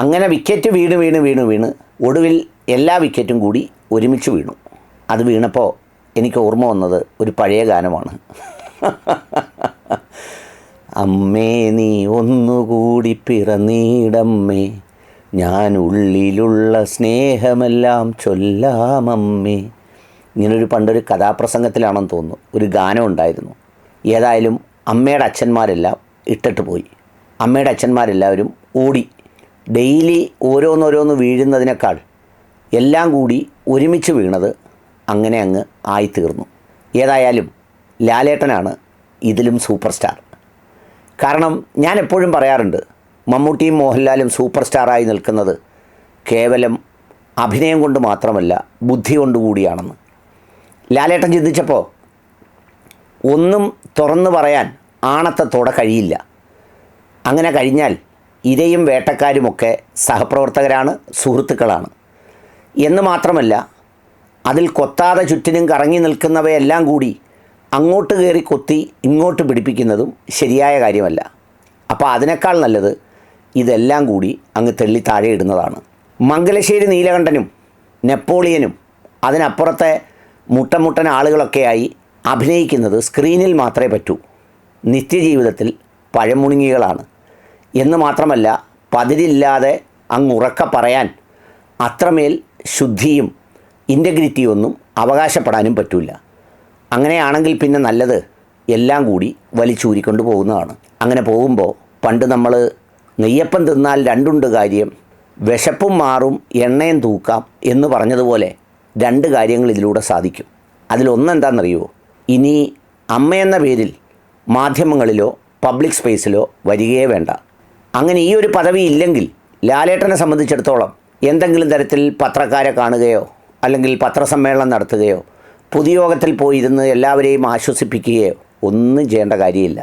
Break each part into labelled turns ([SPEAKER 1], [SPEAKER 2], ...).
[SPEAKER 1] അങ്ങനെ വിക്കറ്റ് വീണ് വീണ് വീണ് വീണ് ഒടുവിൽ എല്ലാ വിക്കറ്റും കൂടി ഒരുമിച്ച് വീണു. അത് വീണപ്പോൾ എനിക്ക് ഓർമ്മ വന്നത് ഒരു പഴയ ഗാനമാണ്. അമ്മേ നീ ഒന്നുകൂടി പിറന്നീടമ്മേ ഞാൻ ഉള്ളിലുള്ള സ്നേഹമെല്ലാം ചൊല്ലാമമ്മേ. ഇങ്ങനൊരു പണ്ടൊരു കഥാപ്രസംഗത്തിലാണെന്ന് തോന്നുന്നു. ഒരു ഗാനം ഉണ്ടായിരുന്നു. ഏതായാലും അമ്മയുടെ അച്ഛന്മാരെല്ലാം ഇട്ടിട്ട് പോയി. അമ്മയുടെ അച്ഛന്മാരെല്ലാവരും ഓടി ഡെയിലി ഓരോന്നോരോന്ന് വീഴുന്നതിനേക്കാൾ എല്ലാം കൂടി ഒരുമിച്ച് വീണത് അങ്ങനെ അങ്ങ് ആയിത്തീർന്നു. ഏതായാലും ലാലേട്ടനാണ് ഇതിലും സൂപ്പർ സ്റ്റാർ കാരണം ഞാൻ എപ്പോഴും പറയാറുണ്ട് മമ്മൂട്ടിയും മോഹൻലാലും സൂപ്പർ സ്റ്റാറായി നിൽക്കുന്നത് കേവലം അഭിനയം കൊണ്ട് മാത്രമല്ല ബുദ്ധി കൊണ്ടുകൂടിയാണെന്ന് ലാലേട്ടൻ ചിന്തിച്ചപ്പോൾ ഒന്നും തുറന്നു പറയാൻ ആണത്തത്തോടെ കഴിയില്ല. അങ്ങനെ കഴിഞ്ഞാൽ ഇരയും വേട്ടക്കാരുമൊക്കെ സഹപ്രവർത്തകരാണ് സുഹൃത്തുക്കളാണ്. എന്ന് മാത്രമല്ല അതിൽ കൊത്താതെ ചുറ്റിനും കറങ്ങി നിൽക്കുന്നവയെല്ലാം കൂടി അങ്ങോട്ട് കയറി കൊത്തി ഇങ്ങോട്ട് പിടിപ്പിക്കുന്നതും ശരിയായ കാര്യമല്ല. അപ്പോൾ അതിനേക്കാൾ നല്ലത് ഇതെല്ലാം കൂടി അങ്ങ് തെള്ളി താഴെ ഇടുന്നതാണ്. മംഗലശ്ശേരി നീലകണ്ഠനും നെപ്പോളിയനും അതിനപ്പുറത്തെ മുട്ടമുട്ടൻ ആളുകളൊക്കെയായി അഭിനയിക്കുന്നത് സ്ക്രീനിൽ മാത്രമേ പറ്റൂ. നിത്യജീവിതത്തിൽ പഴമുണുങ്ങികളാണ്. എന്ന് മാത്രമല്ല പതിരില്ലാതെ അങ്ങുറക്ക പറയാൻ അത്രമേൽ ശുദ്ധിയും ഇന്റഗ്രിറ്റിയും ഒന്നും അവകാശപ്പെടാനും പറ്റില്ല അങ്ങനെയാണെങ്കിൽ പിന്നെ നല്ലത് എല്ലാം കൂടി വലിച്ചൂരിക്കൊണ്ട് പോകുന്നതാണ്. അങ്ങനെ പോകുമ്പോൾ പണ്ട് നമ്മൾ നെയ്യപ്പം തിന്നാൽ രണ്ടുണ്ട് കാര്യം വിശപ്പും മാറും എണ്ണയും തൂക്കാം എന്ന് പറഞ്ഞതുപോലെ രണ്ട് കാര്യങ്ങൾ ഇതിലൂടെ സാധിക്കും. അതിലൊന്നെന്താണെന്നറിയുമോ ഇനി അമ്മയെന്ന പേരിൽ മാധ്യമങ്ങളിലോ പബ്ലിക് സ്പേസിലോ വരികയേ വേണ്ട. അങ്ങനെ ഈ ഒരു പദവി ഇല്ലെങ്കിൽ ലാലേട്ടനെ സംബന്ധിച്ചിടത്തോളം എന്തെങ്കിലും തരത്തിൽ പത്രക്കാരെ കാണുകയോ അല്ലെങ്കിൽ പത്രസമ്മേളനം നടത്തുകയോ പൊതുയോഗത്തിൽ പോയിരുന്ന് എല്ലാവരെയും ആശ്വസിപ്പിക്കുകയോ ഒന്നും ചെയ്യേണ്ട കാര്യമില്ല.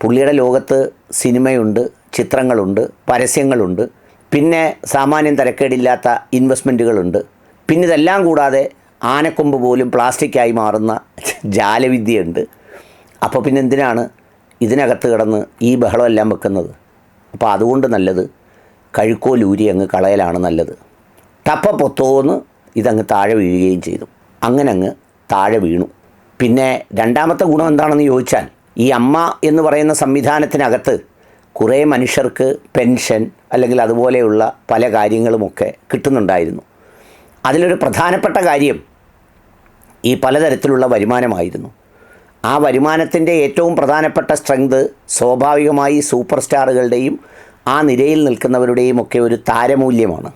[SPEAKER 1] പുള്ളിയുടെ ലോകത്ത് സിനിമയുണ്ട് ചിത്രങ്ങളുണ്ട് പരസ്യങ്ങളുണ്ട് പിന്നെ സാമാന്യം തരക്കേടില്ലാത്ത ഇൻവെസ്റ്റ്മെന്റുകളുണ്ട് പിന്നെ ഇതെല്ലാം കൂടാതെ ആനക്കൊമ്പ് പോലും പ്ലാസ്റ്റിക്കായി മാറുന്ന ജാലവിദ്യയുണ്ട്. അപ്പോൾ പിന്നെ എന്തിനാണ് ഇതിനകത്ത് കിടന്ന് ഈ ബഹളമെല്ലാം വെക്കുന്നത്? അപ്പോൾ അതുകൊണ്ട് നല്ലത് കഴുക്കോലൂരി അങ്ങ് കളയലാണ് നല്ലത്. തപ്പ പൊത്തോന്ന് ഇതങ്ങ് താഴെ വീഴുകയും ചെയ്തു. അങ്ങനെ അങ്ങ് താഴെ വീണു. പിന്നെ രണ്ടാമത്തെ ഗുണം എന്താണെന്ന് ചോദിച്ചാൽ ഈ അമ്മ എന്ന് പറയുന്ന സംവിധാനത്തിനകത്ത് കുറേ മനുഷ്യർക്ക് പെൻഷൻ അല്ലെങ്കിൽ അതുപോലെയുള്ള പല കാര്യങ്ങളുമൊക്കെ കിട്ടുന്നുണ്ടായിരുന്നു. അതിലൊരു പ്രധാനപ്പെട്ട കാര്യം ഈ പലതരത്തിലുള്ള വരുമാനമായിരുന്നു. ആ വരുമാനത്തിന്റെ ഏറ്റവും പ്രധാനപ്പെട്ട സ്ട്രെങ്ത് സ്വാഭാവികമായി സൂപ്പർ സ്റ്റാറുകളുടെയും ആ നിരയിൽ നിൽക്കുന്നവരുടെയും ഒക്കെ ഒരു താരമൂല്യമാണ്.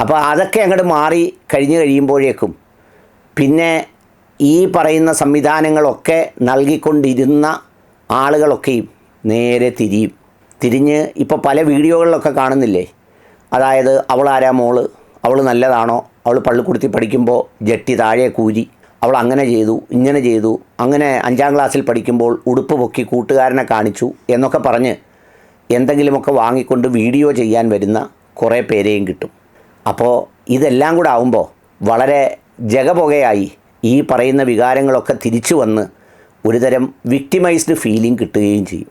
[SPEAKER 1] അപ്പോൾ അതൊക്കെ അങ്ങോട്ട് മാറി കഴിഞ്ഞു കഴിയുമ്പോഴേക്കും പിന്നെ ഈ പറയുന്ന സംവിധാനങ്ങളൊക്കെ നൽകിക്കൊണ്ടിരുന്ന ആളുകളൊക്കെയും നേരെ തിരിയും. തിരിഞ്ഞ് ഇപ്പോൾ പല വീഡിയോകളിലൊക്കെ കാണുന്നില്ലേ? അതായത് അവളാരാ മോൾ? അവൾ നല്ലതാണോ? അവൾ പള്ളിക്കുടുത്തി പഠിക്കുമ്പോൾ ജട്ടി താഴെ കൂരി. അവൾ അങ്ങനെ ചെയ്തു ഇങ്ങനെ ചെയ്തു. അങ്ങനെ അഞ്ചാം ക്ലാസ്സിൽ പഠിക്കുമ്പോൾ ഉടുപ്പ് പൊക്കി കൂട്ടുകാരനെ കാണിച്ചു എന്നൊക്കെ പറഞ്ഞ് എന്തെങ്കിലുമൊക്കെ വാങ്ങിക്കൊണ്ട് വീഡിയോ ചെയ്യാൻ വരുന്ന കുറേ പേരെയും കിട്ടും. അപ്പോൾ ഇതെല്ലാം കൂടെ ആവുമ്പോൾ വളരെ ജഗപുകയായി ഈ പറയുന്ന വികാരങ്ങളൊക്കെ തിരിച്ചു വന്ന് ഒരുതരം വിക്ടിമൈസ്ഡ് ഫീലിംഗ് കിട്ടുകയും ചെയ്യും.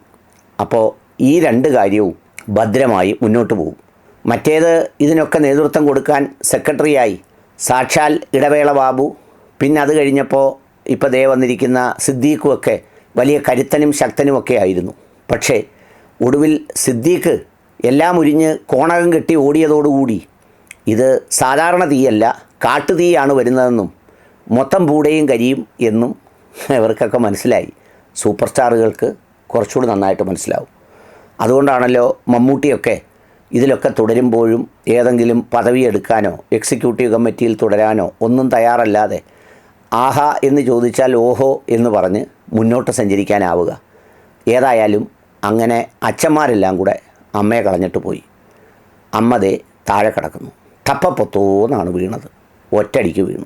[SPEAKER 1] അപ്പോൾ ഈ രണ്ട് കാര്യവും ഭദ്രമായി മുന്നോട്ട് പോകും മറ്റേത് ഇതിനൊക്കെ നേതൃത്വം കൊടുക്കാൻ സെക്രട്ടറിയായി സാക്ഷാൽ ഇടവേള ബാബു പിന്നെ അത് കഴിഞ്ഞപ്പോൾ ഇപ്പോൾ ദേ വന്നിരിക്കുന്ന സിദ്ദീഖുമൊക്കെ വലിയ കരുത്തനും ശക്തനുമൊക്കെ ആയിരുന്നു. പക്ഷേ ഒടുവിൽ സിദ്ദീഖ് എല്ലാം ഉരിഞ്ഞ് കോണകം കെട്ടി ഓടിയതോടുകൂടി ഇത് സാധാരണ തീയല്ല കാട്ടുതീയാണ് വരുന്നതെന്നും മൊത്തം പൂടയും കരിയും എന്നും ഇവർക്കൊക്കെ മനസ്സിലായി. സൂപ്പർ സ്റ്റാറുകൾക്ക് കുറച്ചുകൂടി നന്നായിട്ട് മനസ്സിലാവും. അതുകൊണ്ടാണല്ലോ മമ്മൂട്ടിയൊക്കെ ഇതിലൊക്കെ തുടരുമ്പോഴും ഏതെങ്കിലും പദവി എടുക്കാനോ എക്സിക്യൂട്ടീവ് കമ്മിറ്റിയിൽ തുടരാനോ ഒന്നും തയ്യാറല്ലാതെ ആഹാ എന്ന് ചോദിച്ചാൽ ഓഹോ എന്ന് പറഞ്ഞ് മുന്നോട്ട് സഞ്ചരിക്കാനാവുക. ഏതായാലും അങ്ങനെ അച്ഛന്മാരെല്ലാം കൂടെ അമ്മയെ കളഞ്ഞിട്ട് പോയി. അമ്മതേ താഴെ കിടക്കുന്നു. തപ്പപ്പൊത്തോന്നാണ് വീണത്. ഒറ്റടിക്ക് വീണു.